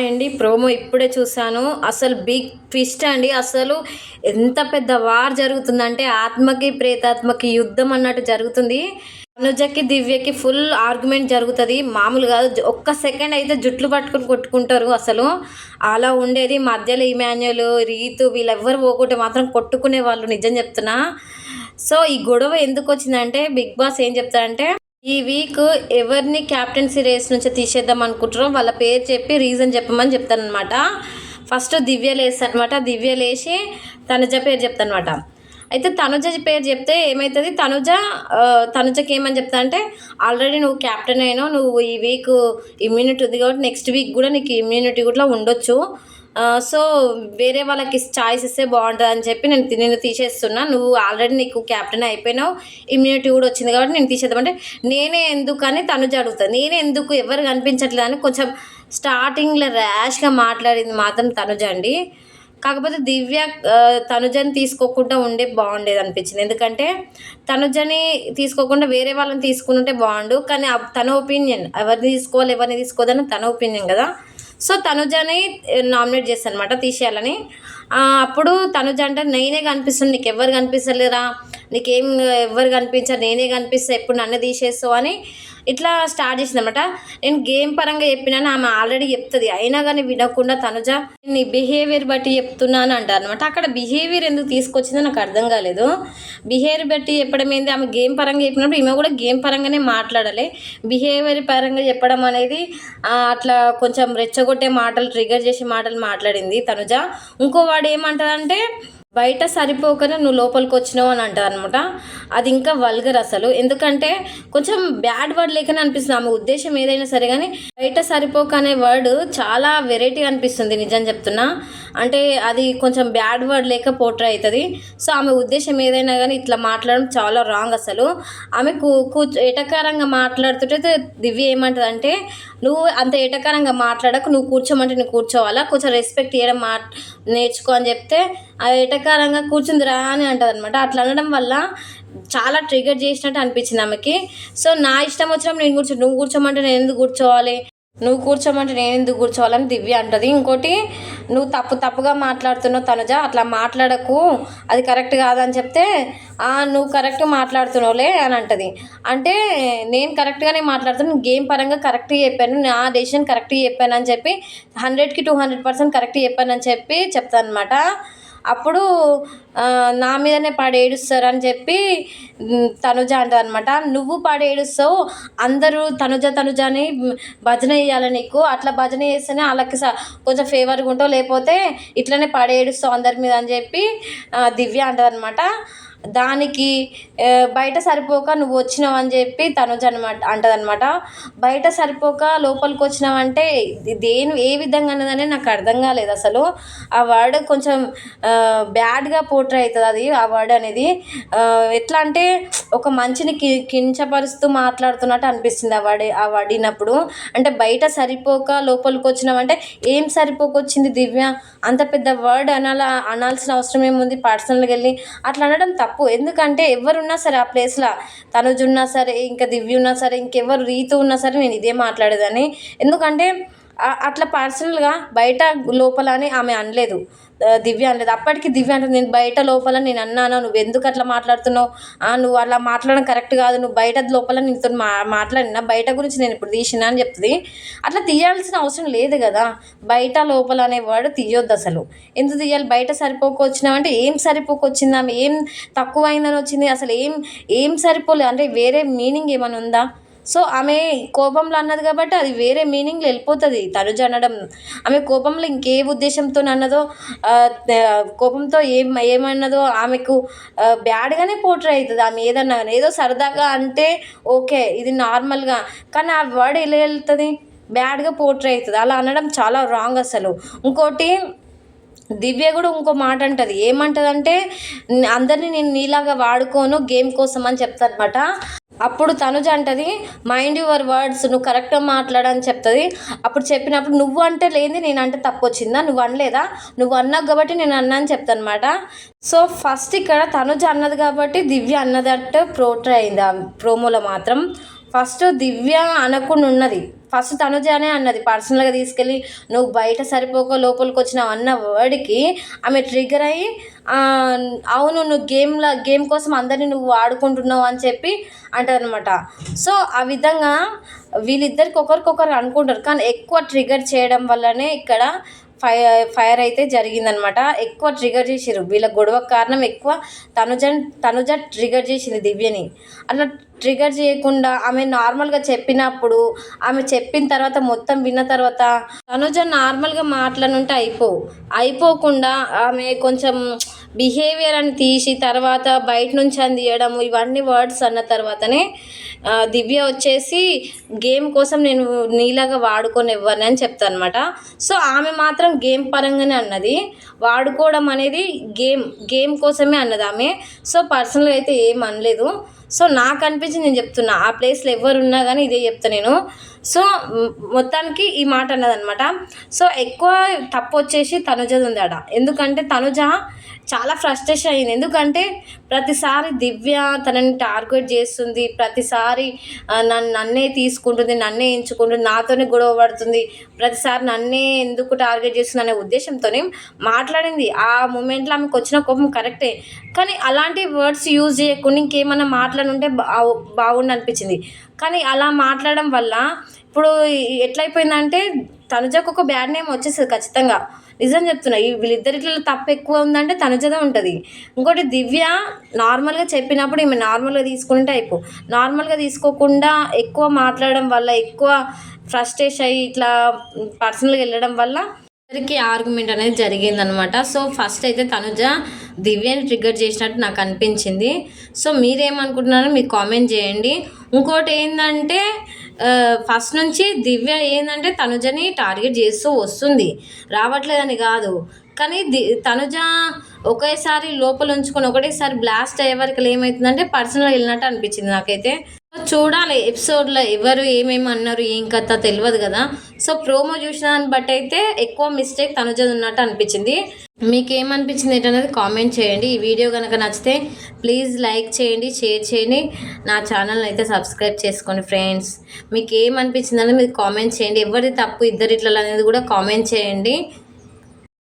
Hi అండి promo ఇప్పుడే చూశాను. అసలు బిగ్ ట్విస్ట్ అండి. అసలు ఎంత పెద్ద వార్ జరుగుతుందంటే ఆత్మకి ప్రేతాత్మకి యుద్ధం అన్నట్టు జరుగుతుంది. అనుజకి దివ్యకి ఫుల్ ఆర్గ్యుమెంట్ జరుగుతుంది. మామూలు కాదు. ఒక్క సెకండ్ అయితే జుట్లు పట్టుకుని కొట్టుకుంటారు అసలు. అలా ఉండేది. మధ్యలో ఇమాన్యుల్ రీతు వీళ్ళెవ్వరు పోకుంటే మాత్రం కొట్టుకునే వాళ్ళు నిజం చెప్తున్నా. సో ఈ గొడవ ఎందుకు వచ్చిందంటే బిగ్ బాస్ ఏం చెప్తారంటే ఈ వీక్ ఎవరిని క్యాప్టెన్సీ రేస్ నుంచి తీసేద్దాం అనుకుంటారో వాళ్ళ పేరు చెప్పి రీజన్ చెప్పమని చెప్తానమాట ఫస్ట్ దివ్య లేస్తారనమాట దివ్య లేచి తనుజ పేరు చెప్తానమాట అయితే తనుజ పేరు చెప్తే ఏమవుతుంది తనుజ తనుజకి ఏమని చెప్తా అంటే ఆల్రెడీ నువ్వు క్యాప్టెన్ అయినావు నువ్వు ఈ వీక్ ఇమ్యూనిటీ ఉంది కాబట్టి నెక్స్ట్ వీక్ కూడా నీకు ఇమ్యూనిటీ కూడా ఉండొచ్చు. సో వేరే వాళ్ళకి ఛాయిస్ ఇస్తే బాగుంటుంది అని చెప్పి నేను తి- నేను తీసేస్తున్నా. నువ్వు ఆల్రెడీ నీకు క్యాప్టెన్ అయిపోయినావు. ఇమ్యూనిటీ కూడా వచ్చింది కాబట్టి నేను తీసేద్దామంటే నేనే ఎందుకు అని తనుజ అడుగుతాను నేనే ఎందుకు ఎవరు కనిపించట్లేదు అని కొంచెం స్టార్టింగ్లో ర్యాష్గా మాట్లాడింది మాత్రం తనుజ అండి. కాకపోతే దివ్య తనుజని తీసుకోకుండా ఉండే బాగుండేది అనిపించింది. ఎందుకంటే తనుజని తీసుకోకుండా వేరే వాళ్ళని తీసుకుంటే బాగుండు. కానీ తన ఒపీనియన్ ఎవరిని తీసుకోవాలి ఎవరిని తీసుకోవద్దని తన ఒపీనియన్ కదా. సో తనుజని నామినేట్ చేస్తాను అనమాట తీసేయాలని అప్పుడు తనుజ అంటే నేనే కనిపిస్తుంది నీకు ఎవరు కనిపిస్తలేరా? నీకేం ఎవరు కనిపించారు నేనే కనిపిస్తా ఎప్పుడు నన్ను తీసేస్తావు అని ఇట్లా స్టార్ట్ చేసింది అనమాట నేను గేమ్ పరంగా చెప్పినాను ఆమె ఆల్రెడీ చెప్తుంది. అయినా కానీ వినకుండా తనుజ నీ బిహేవియర్ బట్టి చెప్తున్నాను అంటారు అనమాట అక్కడ బిహేవియర్ ఎందుకు తీసుకొచ్చిందో నాకు అర్థం కాలేదు. బిహేవియర్ బట్టి చెప్పడం ఏంది? ఆమె గేమ్ పరంగా చెప్పినప్పుడు ఈమె కూడా గేమ్ పరంగానే మాట్లాడాలి. బిహేవియర్ పరంగా చెప్పడం అనేది అట్లా కొంచెం రెచ్చగొట్టే మాటలు ట్రిగర్ చేసే మాటలు మాట్లాడింది తనుజ. ఇంకో వాడు ఏమంటారంటే బయట సరిపోకనే నువ్వు లోపలికి వచ్చినావు అని అంటారు అనమాట అది ఇంకా వల్గర్ అసలు. ఎందుకంటే కొంచెం బ్యాడ్ వర్డ్ లేకనే అనిపిస్తుంది. ఆమె ఉద్దేశం ఏదైనా సరే కానీ బయట సరిపోక అనే వర్డ్ చాలా వెరైటీ అనిపిస్తుంది నిజం చెప్తున్నా. అంటే అది కొంచెం బ్యాడ్ వర్డ్ లేక పోట్రే అవుతుంది. సో ఆమె ఉద్దేశం ఏదైనా కానీ ఇట్లా మాట్లాడడం చాలా రాంగ్ అసలు. ఆమె కూ కూర్చో మాట్లాడుతుంటే దివ్య ఏమంటుంది అంటే నువ్వు అంత ఏటకారంగా మాట్లాడకు నువ్వు కూర్చోమంటే నువ్వు కూర్చోవాలా? కొంచెం రెస్పెక్ట్ ఇవ్వడం మా నేర్చుకో అని చెప్తే అవి ఎటకారంగా కూర్చుందిరా అని అంటుంది అనమాట అట్లా అనడం వల్ల చాలా ట్రిగర్ చేసినట్టు అనిపించింది ఆమెకి. సో నా ఇష్టం వచ్చినప్పుడు నేను కూర్చో నువ్వు కూర్చోమంటే నేను ఎందుకు కూర్చోవాలి? నువ్వు కూర్చోమంటే నేను ఎందుకు కూర్చోవాలని దివ్య అంటుంది. ఇంకోటి నువ్వు తప్పు తప్పుగా మాట్లాడుతున్నావు తనుజ అట్లా మాట్లాడకు అది కరెక్ట్ కాదని చెప్తే నువ్వు కరెక్ట్ మాట్లాడుతున్నావులే అని అంటది. అంటే నేను కరెక్ట్గానే మాట్లాడుతున్నాను గేమ్ పరంగా కరెక్ట్గా చెప్పాను నా డెసిషన్ కరెక్ట్గా చెప్పాను అని చెప్పి హండ్రెడ్కి టూ హండ్రెడ్ పర్సెంట్ కరెక్ట్గా చెప్పాను అని చెప్పి చెప్తాను అనమాట అప్పుడు నా మీదనే పడి ఏడుస్తారు అని చెప్పి తనుజ అంటది అనమాట నువ్వు పడి ఏడుస్తావు అందరూ తనుజ తనుజ అని భజన చేయాలి నీకు. అట్లా భజన చేస్తేనే వాళ్ళకి స- కొంచెం ఫేవర్గా ఉంటావు. లేకపోతే ఇట్లనే పడి ఏడుస్తావు అందరి మీద అని చెప్పి దివ్య అంటది అనమాట దానికి బయట సరిపోక నువ్వు వచ్చినావు అని చెప్పి తనుజ అనమాట అంటదనమాట బయట సరిపోక లోపలికి వచ్చినావంటే దేని ఏ విధంగా అన్నదనే నాకు అర్థం కాలేదు అసలు. ఆ వర్డ్ కొంచెం బ్యాడ్గా పోట్రే అవుతుంది అది ఆ వర్డ్ అనేది. ఎట్లా అంటే ఒక మంచిని కి కించపరుస్తూ మాట్లాడుతున్నట్టు అనిపిస్తుంది ఆ వర్డ్ ఆ వర్డ్ విన్నప్పుడు. అంటే బయట సరిపోక లోపలికి వచ్చినావంటే ఏం సరిపోకొచ్చింది దివ్య? అంత పెద్ద వర్డ్ అనాల అనాల్సిన అవసరం ఏముంది? పర్సనల్గా వెళ్ళి అట్లా అనడం తప్పు తప్పు. ఎందుకంటే ఎవరున్నా సరే ఆ ప్లేస్లో తనుజున్నా సరే ఇంకా దివ్య ఉన్నా సరే ఇంకెవరు రీతు ఉన్నా సరే నేను ఇదే మాట్లాడేదాన్ని. ఎందుకంటే అట్లా పర్సనల్గా బయట లోపల అని ఆమె అనలేదు. దివ్య అనలేదు. అప్పటికి దివ్య అంటే నేను బయట లోపల నేను అన్నాను నువ్వు ఎందుకు అట్లా మాట్లాడుతున్నావు? ఆ, నువ్వు అలా మాట్లాడడం కరెక్ట్ కాదు. నువ్వు బయట లోపల నీతో మా మాట్లాడినా బయట గురించి నేను ఇప్పుడు తీసిన అని చెప్తుంది. అట్లా తీయాల్సిన అవసరం లేదు కదా. బయట లోపల అనే వర్డ్ తీయొద్దు అసలు. ఎందుకు తీయాలి? బయట సరిపోక వచ్చినావంటే ఏం సరిపోక వచ్చింది ఆమె? ఏం తక్కువ అయిందని వచ్చింది? అసలు ఏం ఏం సరిపోలేదు అంటే వేరే మీనింగ్ ఏమైనా ఉందా? సో ఆమె కోపంలో అన్నది కాబట్టి అది వేరే మీనింగ్లో వెళ్ళిపోతుంది తనుజ అనడం. ఆమె కోపంలో ఇంకే ఉద్దేశంతో అన్నదో కోపంతో ఏం ఏమన్నదో ఆమెకు బ్యాడ్గానే పోట్రీ అవుతుంది ఆమె ఏదన్నా ఏదో సరదాగా అంటే ఓకే ఇది నార్మల్గా. కానీ ఆ వర్డ్ ఎలా వెళ్తుంది? బ్యాడ్గా పోట్రీ అవుతుంది అలా అనడం చాలా రాంగ్ అసలు. ఇంకోటి దివ్య కూడా ఇంకో మాట అంటుంది. ఏమంటదంటే "న- అందరినీ నేను నీలాగా వాడుకోను గేమ్ కోసం అని చెప్తానమాట అప్పుడు తనుజ అంటది మైండ్ యువర్ వర్డ్స్ నువ్వు కరెక్ట్గా మాట్లాడని చెప్తుంది. అప్పుడు చెప్పినప్పుడు నువ్వు అంటే లేని నేను అంటే తప్పు వచ్చిందా నువ్వు అనలేదా? నువ్వు అన్నావు కాబట్టి నేను అన్నా అని చెప్తానమాట సో ఫస్ట్ ఇక్కడ తనుజ అన్నది కాబట్టి దివ్య అన్నదట్టు ప్రోట్రే అయింది ఆ ప్రోమోలో మాత్రం. ఫస్ట్ దివ్య అనకుండా ఉన్నది. ఫస్ట్ తనుజానే అన్నది పర్సనల్గా తీసుకెళ్ళి నువ్వు బయట సరిపోక లోపలికి వచ్చినావు అన్న వర్డ్కి ఆమె ట్రిగర్ అయ్యి అవును నువ్వు గేమ్లో గేమ్ కోసం అందరినీ నువ్వు ఆడుకుంటున్నావు అని చెప్పి అంటారనమాట సో ఆ విధంగా వీళ్ళిద్దరికి ఒకరికొకరు అనుకుంటారు. కానీ ఎక్కువ ట్రిగర్ చేయడం వల్లనే ఇక్కడ ఫైర్ ఫైర్ అయితే జరిగిందనమాట. ఎక్కువ ట్రిగర్ చేసిర్రు. వీళ్ళ గొడవ కారణం ఎక్కువ తనుజన్ తనుజ ట్రిగర్ చేసింది దివ్యని. అట్లా ట్రిగర్ చేయకుండా ఆమె నార్మల్గా చెప్పినప్పుడు ఆమె చెప్పిన తర్వాత మొత్తం విన్న తర్వాత తనుజ నార్మల్గా మాట్లాడుంటే అయిపో అయిపోకుండా ఆమె కొంచెం బిహేవియర్ అని తీసి తర్వాత బయట నుంచి అని తీయడం ఇవన్నీ వర్డ్స్ అన్న తర్వాతనే దివ్య వచ్చేసి గేమ్ కోసం నేను నీలాగా వాడుకొని ఇవ్వను అని చెప్తాను అనమాట సో ఆమె మాత్రం గేమ్ పరంగానే అన్నది. వాడుకోవడం అనేది గేమ్ గేమ్ కోసమే అన్నది ఆమె. సో పర్సనల్గా అయితే ఏం అనలేదు. సో నాకు అనిపించింది నేను చెప్తున్నా ఆ ప్లేస్లో ఎవరున్నా కానీ ఇదే చెప్తా నేను. సో మొత్తానికి ఈ మాట అన్నదనమాట సో ఎక్కువ తప్పు వచ్చేసి తనుజది ఉంది ఆడ ఎందుకంటే తనుజ చాలా ఫ్రస్ట్రేషన్ అయింది ఎందుకంటే ప్రతిసారి దివ్య తనని టార్గెట్ చేస్తుంది. ప్రతిసారి నన్ను నన్నే తీసుకుంటుంది నన్నే ఎంచుకుంటుంది నాతోనే గొడవ పడుతుంది. ప్రతిసారి నన్నే ఎందుకు టార్గెట్ చేస్తుంది అనే ఉద్దేశంతోనే మాట్లాడింది. ఆ మూమెంట్లో ఆమెకు వచ్చిన కోపం కరెక్టే. కానీ అలాంటి వర్డ్స్ యూజ్ చేయకుండా ఇంకేమన్నా మాట్లాడుంటే బాగు బాగుండు అనిపించింది కానీ అలా మాట్లాడడం వల్ల ఇప్పుడు ఎట్లయిపోయిందంటే తనుజకు ఒక బ్యాడ్ నేమ్ వచ్చేస్తుంది ఖచ్చితంగా. నిజం చెప్తున్నా ఈ వీళ్ళిద్దరిలో తప్పు ఎక్కువ ఉందంటే తనుజదే ఉంటుంది. ఇంకోటి దివ్య నార్మల్గా చెప్పినప్పుడు ఈమె నార్మల్గా తీసుకుంటే అయిపో నార్మల్గా తీసుకోకుండా ఎక్కువ మాట్లాడడం వల్ల ఎక్కువ ఫ్రస్ట్రేషన్ అయ్యి ఇట్లా పర్సనల్గా వెళ్ళడం వల్ల ఇద్దరికి ఆర్గ్యుమెంట్ అనేది జరిగిందనమాట. సో ఫస్ట్ అయితే తనుజ దివ్యని ట్రిగ్గర్ చేసినట్టు నాకు అనిపించింది. సో మీరేమనుకుంటున్నారో మీరు కామెంట్ చేయండి. ఇంకోటి ఏంటంటే ఫస్ట్ నుంచి దివ్య ఏంటంటే తనుజని టార్గెట్ చేస్తూ వస్తుంది. రావట్లేదని కాదు. కానీ ది తనుజ ఒకేసారి లోపల ఉంచుకొని ఒకటేసారి బ్లాస్ట్ అయ్యే వరకు ఏమవుతుందంటే పర్సనల్గా వెళ్ళినట్టు అనిపించింది నాకైతే. చూడాలి. ఎపిసోడ్లో ఎవరు ఏమేమి అన్నారు ఏం కథ తెలియదు కదా. సో ప్రోమో చూసిన దాన్ని బట్టి అయితే ఎక్కువ మిస్టేక్ తనుజది ఉన్నట్టు అనిపించింది. మీకు ఏమనిపించింది ఏంటనేది కామెంట్ చేయండి. ఈ వీడియో కనుక నచ్చితే ప్లీజ్ లైక్ చేయండి షేర్ చేయండి. నా ఛానల్ని అయితే సబ్స్క్రైబ్ చేసుకోండి ఫ్రెండ్స్. మీకు ఏమనిపించిందని మీరు కామెంట్ చేయండి. ఎవరిది తప్పు ఇద్దరిట్ల అనేది కూడా కామెంట్ చేయండి.